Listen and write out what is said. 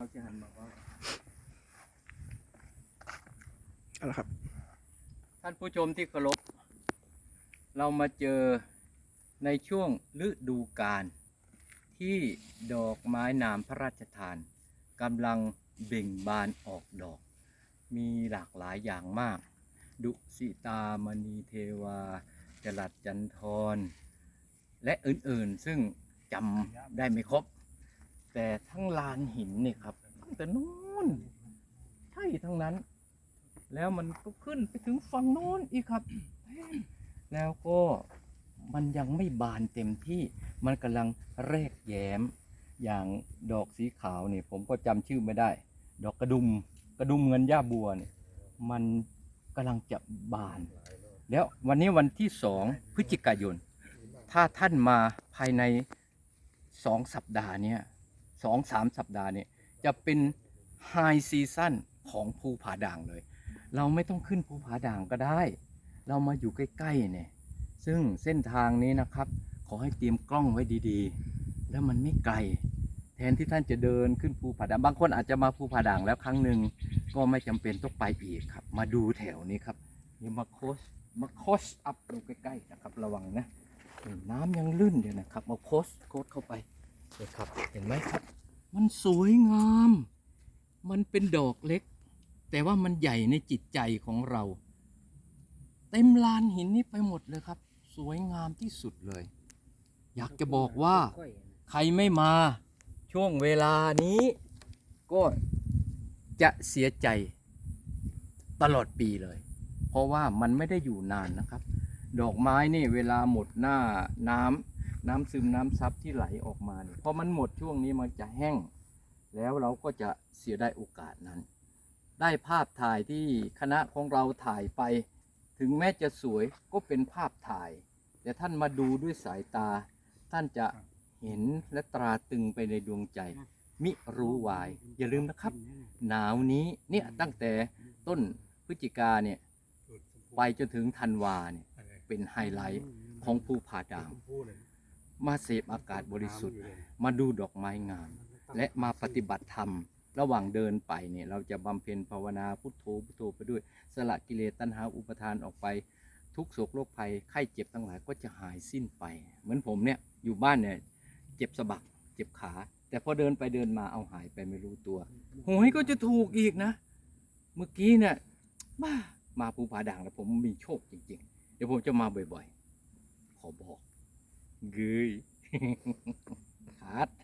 เขาจะหันมาว่าเอาละครับ ท่านผู้ชมที่เคารพเรามาเจอในช่วงฤดูกาลที่ดอกไม้นามพระราชทานกำลังเบ่งบานออกดอก มีหลากหลายอย่างมาก ดุสิตามณีเทวาจรัดจันทร และอื่นๆซึ่งจำได้ไม่ครบ แต่ทั้งลานหินเนี่ยครับตั้งแต่นู้นใช่ทั้งนั้น แล้วมันก็ขึ้นไปถึงฝั่งโน้นอีกครับ แล้วก็มันยังไม่บานเต็มที่มันกำลังแรกแย้ม อย่างดอกสีขาวเนี่ยผมก็จำชื่อไม่ได้ ดอกกระดุมกระดุมเงินย่าบัวเนี่ยมันกำลังจะบาน แล้ววันนี้วันที่สองพฤศจิกายน ถ้าท่านมาภายในสองสัปดาห์เนี่ย สองสามสัปดาห์เนี่ยจะเป็นไฮซีซั่นของภูผาด่างเลย เราไม่ต้องขึ้นภูผาด่างก็ได้ เรามาอยู่ใกล้ๆเนี่ยซึ่งเส้นทางนี้นะครับ ขอให้เตรียมกล้องไว้ดีๆ แล้วมันไม่ไกล แทนที่ท่านจะเดินขึ้นภูผาด่างบางคนอาจจะมาภูผาด่างแล้วครั้งหนึ่งก็ไม่จำเป็นต้องไปอีกครับ มาดูแถวนี้ครับนี่มาโคสมาโคสอัพดูใกล้ๆนะครับระวังนะ น้ำยังลื่นอยู่นะครับเอาโคสโคสเข้าไป นี่ครับเห็นไหมครับ มันสวยงาม มันเป็นดอกเล็ก แต่ว่ามันใหญ่ในจิตใจของเรา เต็มลานหินนี้ไปหมดเลยครับ สวยงามที่สุดเลย อยากจะบอกว่า ใครไม่มาช่วงเวลานี้ ก็จะเสียใจตลอดปีเลย เพราะว่ามันไม่ได้อยู่นานนะครับ ดอกไม้นี่เวลาหมดหน้าน้ำ น้ำซึมน้ำซับที่ไหลออกมาเนี่ยพอมันหมดช่วงนี้มันจะแห้ง แล้วเราก็จะเสียได้โอกาสนั้น ได้ภาพถ่ายที่คณะของเราถ่ายไป ถึงแม้จะสวยก็เป็นภาพถ่าย แต่ท่านมาดูด้วยสายตา ท่านจะเห็นและตราตรึงไปในดวงใจ มิรู้วาย อย่าลืมนะครับ หนาวนี้เนี่ยตั้งแต่ต้นพฤศจิกาเนี่ยไปจนถึงธันวาเนี่ยเป็นไฮไลท์ของภูผาดาง มาเสพอากาศบริสุทธิ์ มาดูดอกไม้งาม และมาปฏิบัติธรรม ระหว่างเดินไปเนี่ยเราจะบำเพ็ญภาวนาพุทโธพุทโธไปด้วย สละกิเลสตัณหาอุปทานออกไป ทุกโศกโรคภัยไข้เจ็บทั้งหลายก็จะหายสิ้นไป เหมือนผมเนี่ยอยู่บ้านเนี่ยเจ็บสะบักเจ็บขา แต่พอเดินไปเดินมาเอาหายไปไม่รู้ตัวหวยก็จะถูกอีกนะ เมื่อกี้เนี่ยบ้ามาภูผาด่างแล้วผมมีโชคจริง ๆ เดี๋ยวผมจะมาบ่อยๆ ขอบอก เกยขาด